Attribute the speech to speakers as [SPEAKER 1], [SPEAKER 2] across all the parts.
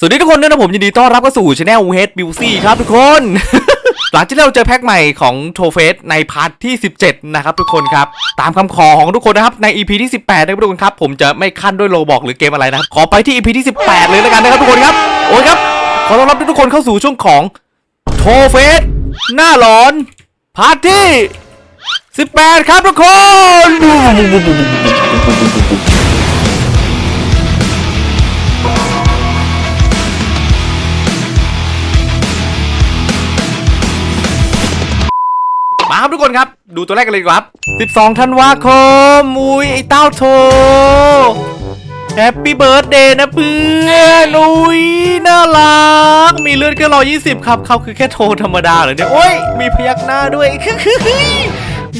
[SPEAKER 1] สวัสดีทุกคนด้วยนะผมยินดีต้อนรับเข้าสู่ช anel เฮดบิวซี่ครับทุกคน หลังจากที่เราเจอแพ็คใหม่ของโทเฟสในพาร์ทที่ 17 นะครับทุกคนครับ ตามคำขอของทุกคนนะครับใน EP ที่ 18 นะครับทุกคนครับ ผมจะไม่ขั้นด้วยโลบอกหรือเกมอะไรนะครับขอไปที่ EP ที่ 18 เลยแล้วกันนะครับทุกคนครับ โอ้ยครับ ขอต้อนรับทุกคนเข้าสู่ช่วงของโทเฟสหน้าหลอนพาร์ทที่ 18 ครับทุกคน มาครับทุกคนครับ ดูตัวแรกกันเลยดีกว่าครับ12ธันวาคมมุยไอ้เต้าโทแฮปปี้เบิร์ดเดย์นะเพื่อนอุ้ยน่ารัก มีเลือดแค่ร้อยยี่สิบครับเขาคือแค่โทรธรรมดาเหรอเนี่ย โอ้ย มีพยักหน้าด้วย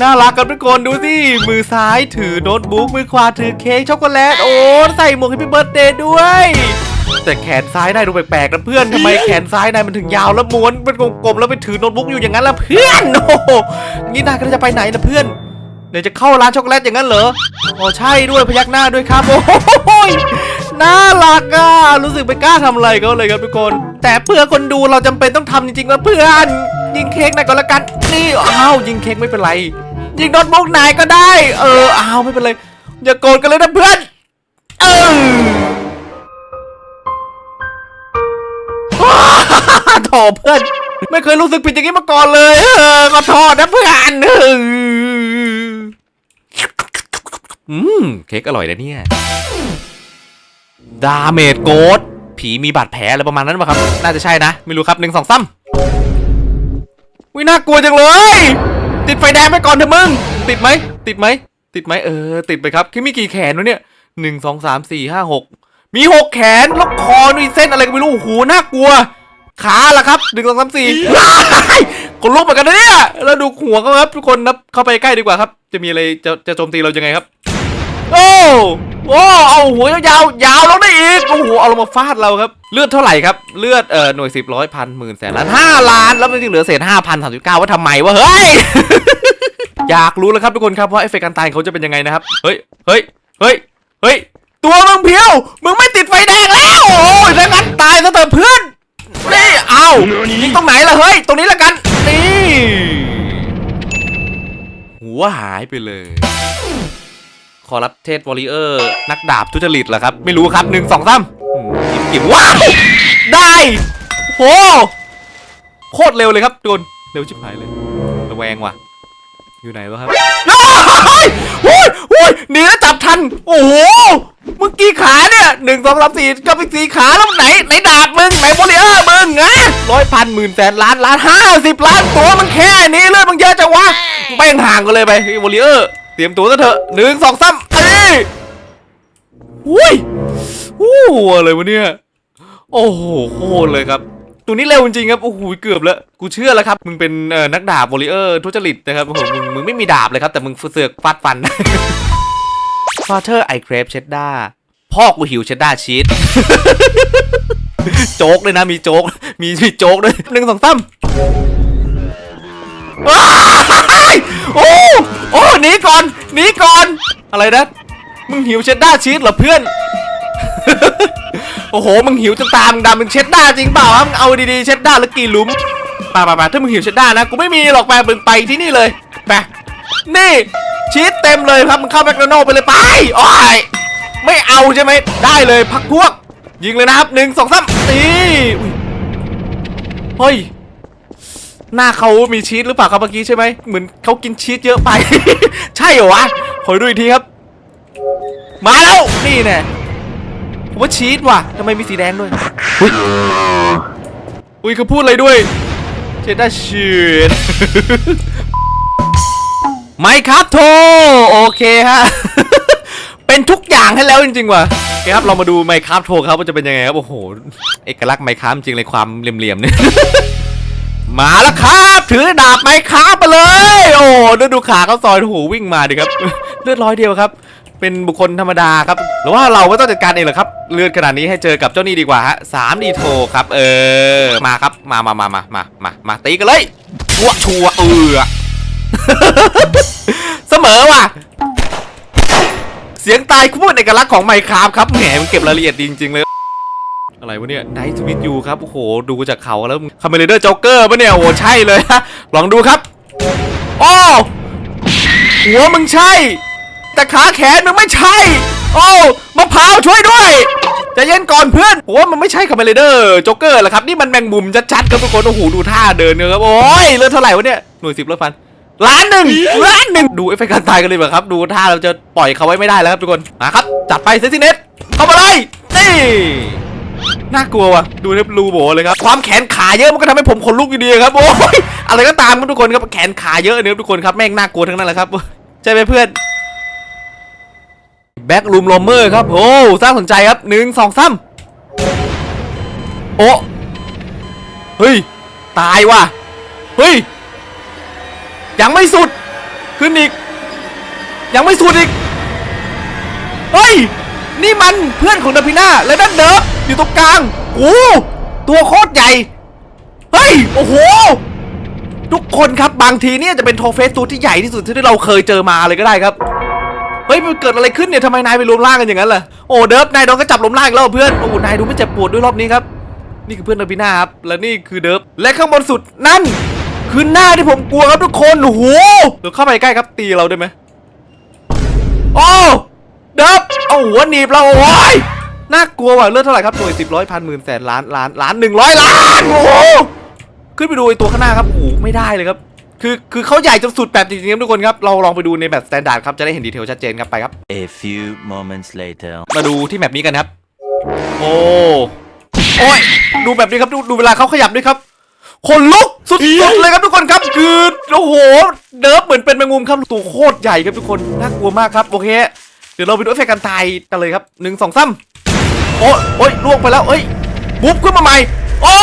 [SPEAKER 1] น่ารักกันทุกคนดูสิ มือซ้ายถือโน้ตบุ๊กมือขวาถือเค้กช็อกโกแลต โอ้ ใส่หมวกแฮปปี้เบิร์ดเดย์ด้วย แต่แขนซ้ายนายดูแปลกๆนะเพื่อนทำไมแขนซ้ายนายมันถึงยาวแล้วม้วนเป็นกลมๆแล้วไปถือโน้ตบุ๊กอยู่อย่างนั้นล่ะเพื่อนโอ้โหนี่นายก็จะไปไหนนะเพื่อนเดี๋ยวจะเข้าร้านช็อกโกแลตอย่างนั้นเหรออ๋อใช่ด้วยพยักหน้าด้วยครับโอ้ยน่ารักอะรู้สึกไม่กล้าทำอะไรเขาเลยครับทุกคน แต่เพื่อคนดูเราจำเป็นต้องทำจริงๆนะเพื่อน ยิงเค้กนายก็แล้วกันนี่อ้าวยิงเค้กไม่เป็นไร ยิงโน้ตบุ๊กนายก็ได้ เอออ้าวไม่เป็นไรอย่าโกรธกันเลยนะเพื่อน เออ โถเพื่อน ไม่เคยรู้สึกผิดอย่างนี้มาก่อนเลยเออขอโทษนะเพื่อนเอออืมเค้กอร่อยนะเนี่ยดาเมจโกดผีมีบาดแผลอะไรประมาณนั้นป่ะครับ น่าจะใช่นะ ไม่รู้ครับหนึ่งสองสามวิน่ากลัวจังเลย ติดไฟแดงไปก่อนเถอะมึง ติดไหม ติดไหม ติดไหมเออ ติดไปครับคิดมีกี่แขนวะเนี่ยหนึ่งสองสามสี่ห้าหกมีหกแขนแล้วคอนี่เส้นอะไรก็ไม่รู้โอ้โหน่ากลัว ขาล่ะครับหนึ่งสองสามสี่คนลุกเหมือนกันนะเนี่ยแล้วดูหัวเขาครับ ทุกคนนับเข้าไปใกล้ดีกว่าครับ จะมีอะไรจะจะโจมตีเรายังไงครับ โอ้โอ้เอาหัวยาวยาวลงได้อีกโอ้โหเอาลงมาฟาดเราครับ เลือดเท่าไหร่ครับ เลือดเอ่อหน่วยสิบร้อยพันหมื่นแสนล้านห้าล้าน แล้วมันยังเหลือเศษห้าพันสามสิบเก้าว่าทำไมวะเฮ้ยอยากรู้แล้วครับทุกคนครับว่าเอฟเฟกต์การตายเขาจะเป็นยังไงนะครับ เฮ้ย เฮ้ย เฮ้ย เฮ้ย ตัวมึงเพียว มึงไม่ติดไฟแดงแล้ว โอ้ยดังนั้นตายซะเถอะเพื่อน นี่เอายิงตรงไหนล่ะเฮ้ย ตรงนี้ละกัน นี่ หัวหายไปเลย ขอรับเทศวอริเออร์ นักดาบทุจริตเหรอครับ ไม่รู้ครับหนึ่งสองสามกิบว้าว ได้โหโคตรเร็วเลยครับโดนเร็วชิบหายเลย ระแวงว่ะ อยู่ไหนวะครับอ้าวโอ้ยโอ้ยหนีแล้วจับทัน โอ้โห มึงกี่ขาเนี่ยหนึ่งสองสามสี่กับอีกสี่ขาแล้วไหนไหนดาบมึงไหนวอริเออร์มึงนะร้อยพันหมื่นแสนล้านล้านห้าสิบล้านตัวมันแค่นี้เลือดมึงเยอะจังวะมึงไปห่างกันเลยไปวอริเออร์เตรียมตัวซะเถอะหนึ่งสองสามเอ้ยอุ้ยอู้อะไรวะเนี่ย โอ้โหโคตรเลยครับ ตัวนี้เร็วจริงครับโอ้โหเกือบแล้วกูเชื่อแล้วครับมึงเป็นเอ่อนักดาบวอริเออร์ทุจริตนะครับโอ้โหมึงมึงไม่มีดาบเลยครับแต่มึงเสือกฟาดฟัน Father I crave cheddar พ่อกูหิวเชดดาร์ชีสโจ๊กเลยนะมีโจ๊กมีมีโจ๊กด้วยหนึ่งสองสามโอ้โอ้หนีก่อนหนีก่อน อะไรนะ มึงหิวเชดดาร์ชีสเหรอเพื่อน โอ้โห มึงหิวจนตา มึงดำมึงเช็ดด้าจริงเปล่าครับมึงเอาดีๆ เช็ดด้าแล้วกี่หลุมป่าป่าป่าถ้ามึงหิวเช็ดด้านะ กูไม่มีหรอกไปมึงไปที่นี่เลยไปนี่ชีสเต็มเลยครับ มึงเข้าแมคโดนัลไปเลยไป โอ้ย ไม่เอาใช่ไหม ได้เลยพักพวก ยิงเลยนะครับหนึ่งสองสามตีเฮ้ย หน้าเขามีชีสหรือเปล่าครับเมื่อกี้ใช่ไหม เหมือนเขากินชีสเยอะไป ใช่เหรอวะ ขอดูอีกทีครับ มาแล้ว นี่แน่ ผมว่าชีสว่ะทำไมมีสีแดงด้วย อุ้ย อุ้ยเขาพูดอะไรด้วยเชดดาร์ชีสไม่ครับโทโอเคฮะ เป็นทุกอย่างให้แล้วจริงๆว่ะโอเคครับ เรามาดูไมค์ครับโทครับว่าจะเป็นยังไงครับ โอ้โห เอกลักษณ์ไมค์ครับจริงเลยความเหลี่ยมๆเนี่ยมาแล้วครับ ถือดาบไมค์ครับไปเลย โอ้โหดูดูขาเขาซอยโอ้โหวิ่งมาดิครับ เลือดร้อยเดียวครับ เป็นบุคคลธรรมดาครับ หรือว่าเราไม่ต้องจัดการเองหรอครับ เลือดขนาดนี้ให้เจอกับเจ้านี่ดีกว่าฮะสามดีโทครับ เออ มาครับ มามามามามามามาตีกันเลยชัวชัวเออเสมอว่ะ เสียงตายคู่เป็นเอกลักษณ์ของไมค์ครับครับ แหมมันเก็บรายละเอียดจริงๆเลยอะไรวะเนี่ยไนท์สวิดยูครับ โอ้โห ดูจากเขาแล้วคาเมเลเดอร์จ็อกเกอร์ปะเนี่ย โอ้ใช่เลยฮะ ลองดูครับ โอ้ หัวมึงใช่ แต่ขาแขนมึงไม่ใช่ โอ้มะพร้าวช่วยด้วยใจะเย็นก่อนเพื่อนผมว่ามันไม่ใช่คาเมเลเดอร์จ็อกเกอร์หรอกครับ นี่มันแมงมุมชัดๆครับทุกคนโอ้โหดูท่าเดินเนี่ยครับ โอ้ยเลือดเท่าไหร่วะเนี่ยหน่วยสิบร้อยพันล้านหนึ่งล้านหนึ่งดูเอฟเฟกต์การตายกันเลยดีกว่าครับ ดูท่าเราจะปล่อยเขาไว้ไม่ได้แล้วครับทุกคนมาครับ จัดไปเซซิเนตเข้ามาเลยนี่น่ากลัวว่ะดูเล็บรูโบเลยครับ ความแขนขาเยอะมันก็ทำให้ผมขนลุกอยู่ดีครับโอ้ยอะไรก็ตามครับทุกคนครับแขนขาเยอะเนี่ยทุกคนครับแม่งน่ากลัวทั้งนั้นแหละครับใช่ไหมเพื่อน แบ็กลูมลอมเมอร์ครับ โอ้สร้างสนใจครับหนึ่งสองสามโอ้เฮ้ย ตายว่ะ เฮ้ย ยังไม่สุด ขึ้นอีก ยังไม่สุดอีก เฮ้ย นี่มันเพื่อนของดอะพิน่าและนั่นเดิร์ฟอยู่ตรงกลางโอ้ตัวโคตรใหญ่ เฮ้ย โอ้โห ทุกคนครับบางทีเนี่ยจะเป็นโทเฟสตัวที่ใหญ่ที่สุดที่เราเคยเจอมาเลยก็ได้ครับ เฮ้ยมันเกิดอะไรขึ้นเนี่ยทำไมนายไปรวมร่างกันอย่างนั้นล่ะโอ้เดิฟนายโดนก็จับรวมร่างอีกแล้วเหรอเพื่อนโอ้นายดูไม่เจ็บปวดด้วยรอบนี้ครับนี่คือเพื่อนอะพิน่าครับและนี่คือเดิฟและข้างบนสุดนั่นคือหน้าที่ผมกลัวครับทุกคนโอ้โหเดี๋ยวเข้าไปใกล้ครับตีเราได้ไหมโอ้เดิบเอาหัวหนีบเราโอ้ยน่ากลัวว่ะเลือดเท่าไหร่ครับหน่วยสิบร้อยพันหมื่นแสนล้านล้านล้านหนึ่งร้อยล้านโอ้โหขึ้นไปดูไอตัวข้างหน้าครับโอ้ไม่ได้เลยครับ คือคือเขาใหญ่จนสุดแบบจริงๆครับทุกคนครับ เราลองไปดูในแบบสแตนดาร์ดครับ จะได้เห็นดีเทลชัดเจนครับไปครับ
[SPEAKER 2] A few moments later.
[SPEAKER 1] มาดูที่แมปนี้กันครับ โอ้โอ้ยดูแบบนี้ครับดูดูเวลาเขาขยับด้วยครับคนลุกสุดๆเลยครับทุกคนครับ คือโอ้โหเดิร์ฟเหมือนเป็นแมงมุมครับตัวโคตรใหญ่ครับทุกคนน่ากลัวมากครับโอเคเดี๋ยวเราไปดูเอฟเฟกต์การตายกันเลยครับหนึ่งสองสามโอ้ยโอ้ยล่วงไปแล้วเอ้ยบุ๊บขึ้นมาใหม่ โอ้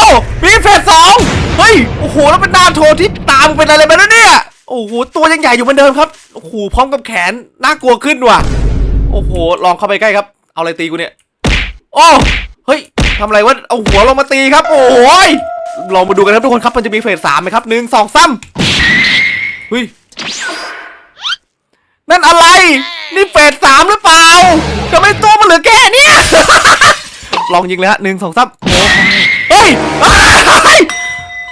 [SPEAKER 1] มีเฟสสองเฮ้ย โอ้โห แล้วเป็นดาวโทที่ตามเป็นอะไรไปแล้วเนี่ย โอ้โห ตัวยังใหญ่อยู่เหมือนเดิมครับ โอ้โห พร้อมกับแขน น่ากลัวขึ้นว่ะ โอ้โห ลองเข้าไปใกล้ครับ เอาอะไรตีกูเนี่ย โอ้ เฮ้ยทำอะไรวะ เอาหัวลงมาตีครับ โอ้ยลองมาดูกันครับทุกคนครับ มันจะมีเฟสสามไหมครับหนึ่งสองสามเฮ้ย นั่นอะไร นี่เฟสสามหรือเปล่าทำไมตัวมันเหลือแค่เนี้ยลองยิงเลยฮะหนึ่งสองสามโอ้ยเฮ้ย อ้าย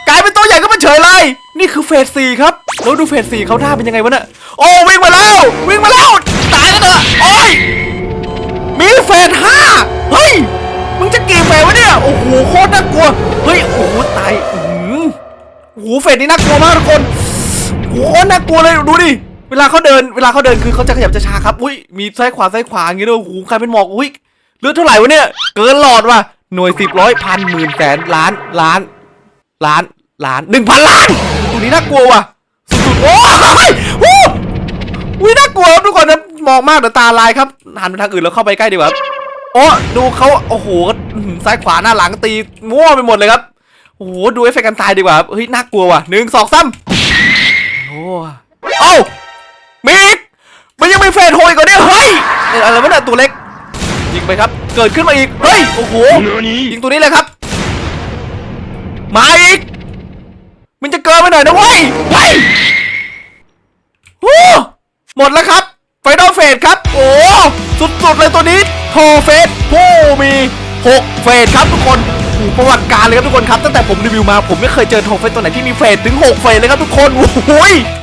[SPEAKER 1] กลายเป็นตัวใหญ่ก็มาเฉยเลย นี่คือเฟสสี่ครับแล้วดูเฟสสี่เขาท่าเป็นยังไงวะเนี่ยโอ้วิ่งมาแล้ว วิ่งมาแล้ว ตายกันเถอะโอ้ยมีเฟสห้าเฮ้ยมึงจะกี่เฟสวะเนี่ยโอ้โหโคตรน่ากลัวเฮ้ยโอ้โหตายอื้อหือโอ้โหเฟสนี้น่ากลัวมากทุกคนโอ้โหน่ากลัวเลยดูดิเวลาเขาเดินเวลาเขาเดินคือเขาจะขยับจะช้าครับ อุ้ยมีซ้ายขวาซ้ายขวาอย่างงี้ด้วยโอ้โหใครเป็นหมอกอุ้ยเลือดเท่าไหร่วะเนี่ย เกินหลอดว่ะ หน่วยสิบร้อยพันหมื่นแสนล้านล้าน ล้านล้านหนึ่งพันล้านตัวนี้น่ากลัวว่ะสุดๆโอ้ยโอ้อุ้ยน่ากลัวครับทุกคนนะมองมากเดี๋ยวตาลายครับหันไปทางอื่นแล้วเข้าไปใกล้ดีกว่าโอ้ดูเขาโอ้โหซ้ายขวาหน้าหลังตีมั่วไปหมดเลยครับโอ้โหดูเอฟเฟกต์กันตายดีกว่าเฮ้ยน่ากลัวว่ะหนึ่งสองสามโอ้เอ้ามีอีกมันยังไม่เฟดโหยกว่านี้เฮ้ยเอ้ยอะไรวะเนี่ยตัวเล็ก ยิงไปครับ เกิดขึ้นมาอีก เฮ้ย โอ้โห ยิงตัวนี้เลยครับ มาอีก มันจะเกินไปหน่อยนะเว้ยเฮ้ยโอ้หมดแล้วครับไฟนอลเฟสครับ โอ้ สุดๆเลยตัวนี้โทเฟสผู้มี 6 เฟสครับทุกคนโอ้โหประวัติการเลยครับทุกคนครับ ตั้งแต่ผมรีวิวมาผมไม่เคยเจอโทเฟสตัวไหนที่มีเฟสถึง 6 เฟสเลยครับทุกคนโอ้ยโอ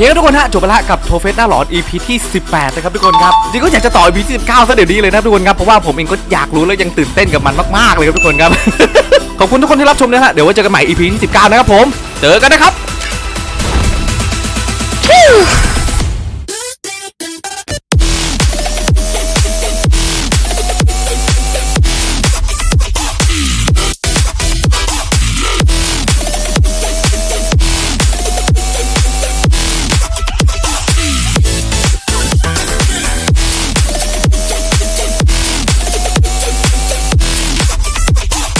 [SPEAKER 1] เคครับทุกคนฮะจบไปละกับโทเฟสหน้าหลอน EP ที่ 18 นะครับทุกคนครับจริงก็อยากจะต่อ EP ที่19ซะเดี๋ยวนี้เลยนะทุกคนครับเพราะว่าผมเองก็อยากรู้แล้วยังตื่นเต้นกับมันมากๆเลยครับทุกคนครับ ขอบคุณทุกคนที่รับชมนะฮะเดี๋ยวไว้เจอกันใหม่ EP ที่19 นะครับผม เจอกันนะครับ